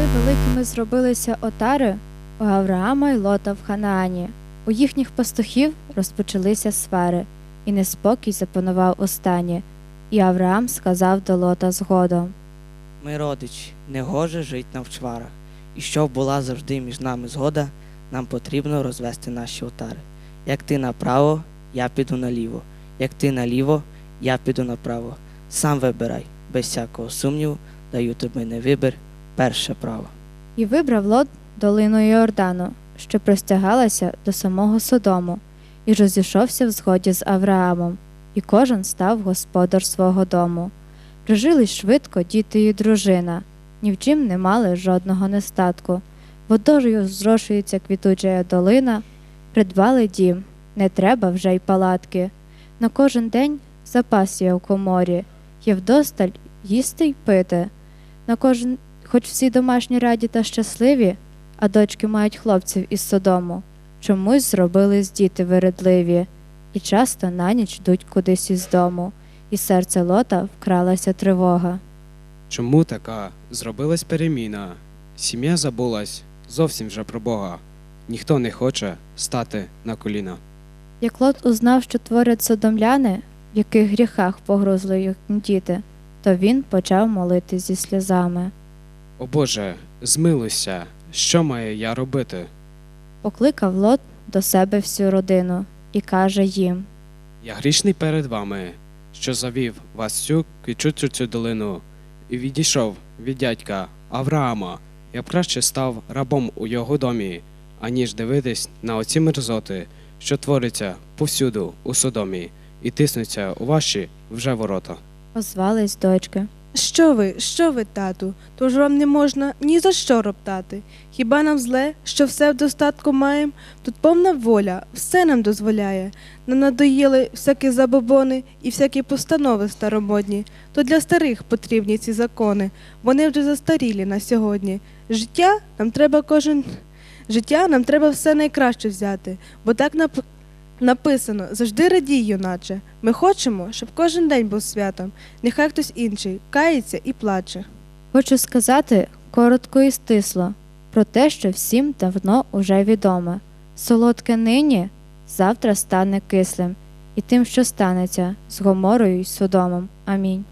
Коли великими зробилися отари у Авраама й Лота в Ханаані, у їхніх пастухів розпочалися сфери, і неспокій запанував у стані. І Авраам сказав до Лота згодом. Ми родичі, не гоже жить нам в чварах. І щоб була завжди між нами згода, нам потрібно розвести наші отари. Як ти направо, я піду наліво. Як ти наліво, я піду направо. Сам вибирай, без всякого сумніву, даю тобі не вибір, перше право. І вибрав Лот долину Йордану, що простягалася до самого Содому, і розійшовся в згоді з Авраамом, і кожен став господар свого дому. Прижились швидко діти і дружина, ні в чим не мали жодного нестатку. Водою зрошується квітуча долина, придбали дім, не треба вже й палатки. На кожен день запас є в коморі, є вдосталь їсти й пити. На кожен Хоч всі домашні раді та щасливі, а дочки мають хлопців із Содому, чомусь зробились діти вередливі, і часто на ніч йдуть кудись із дому, і серце лота вкралася тривога. Чому така зробилась переміна? Сім'я забулась зовсім вже про Бога. Ніхто не хоче стати на коліна. Як лот узнав, що творять содомляни, в яких гріхах погрузли їхні діти, то він почав молити зі сльозами. О Боже, змилуйся, що маю я робити? Покликав лот до себе всю родину і каже їм. Я грішний перед вами, що завів вас цю квічучу цю долину, і відійшов від дядька Авраама. Я б краще став рабом у його домі, аніж дивитись на оці мерзоти, що творяться повсюду у Содомі, і тиснуться у ваші вже ворота. Озвались дочки. Що ви, що ви, тату? Тож вам не можна ні за що роптати. Хіба нам зле, що все в достатку маєм? Тут повна воля, все нам дозволяє. Нам надоїли всякі забобони і всякі постанови старомодні. То для старих потрібні ці закони. Вони вже застарілі на сьогодні. Життя нам треба кожен. Життя нам треба все найкраще взяти, бо так нап... написано завжди радій, юначе. Ми хочемо, щоб кожен день був святом. Нехай хтось інший кається і плаче. Хочу сказати коротко і стисло про те, що всім давно уже відоме. Солодке нині завтра стане кислим, і тим, що станеться з Гоморою й Содомом. Амінь.